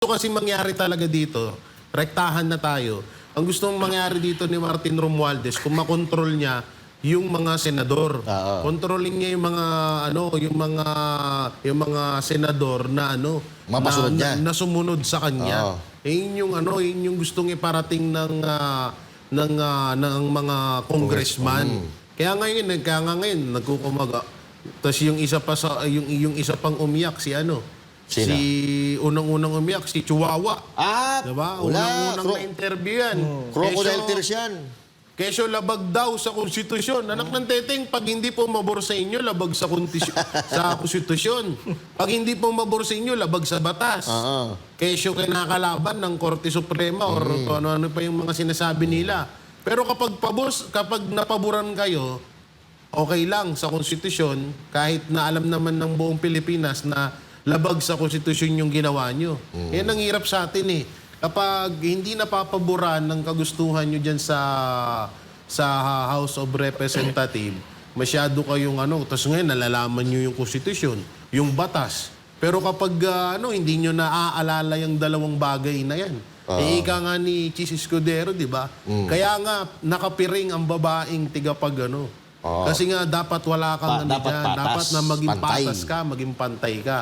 gusto kasi mangyari talaga dito, rektahan na tayo. Ang gusto mangyari dito ni Martin Romualdez, kung makontrol niya yung mga senador. Oo. Controlling niya yung mga ano, yung mga yung mga senador na ano, Mapasunod na, niya. na, na sumunod sa kanya. Oo. Eh, yun yung ano, yun yung gustong iparating ng ah, ng ah, ng mga congressman. Kaya ngayon, eh, nga ngayon nagkukumaga. Tapos yung isa pa sa yung yung isa pang umiyak si ano? Sino? Si unang-unang umiyak si Chihuahua. Ah, Diba? wala. Unang-unang Cro- na interview yan. crocodile Kesyo- tears yan. Kesyo labag daw sa konstitusyon. Anak ng teteng, pag hindi po mabor sa inyo, labag sa, kontis- sa konstitusyon. Pag hindi po mabor sa inyo, labag sa batas. Oo. Kesyo kinakalaban ng Korte Suprema or kung ano-ano pa yung mga sinasabi nila. Pero kapag pabos, kapag napaboran kayo, okay lang sa konstitusyon, kahit na alam naman ng buong Pilipinas na labag sa konstitusyon yung ginawa nyo. Yan ang hirap sa atin eh. Kapag hindi napapaboran ng kagustuhan nyo dyan sa sa House of Representative, masyado kayong ano, tapos ngayon nalalaman nyo yung konstitusyon, yung batas. Pero kapag ah, ano, hindi nyo naaalala yung dalawang bagay na yan, eh, ika nga ni Chis Escudero, di ba? Kaya nga, nakapiring ang babaeng tigapag ano. Oo. Kasi nga, dapat wala kang Pa- ano dapat dyan. patas, Dapat na maging pantay. patas ka, maging pantay ka.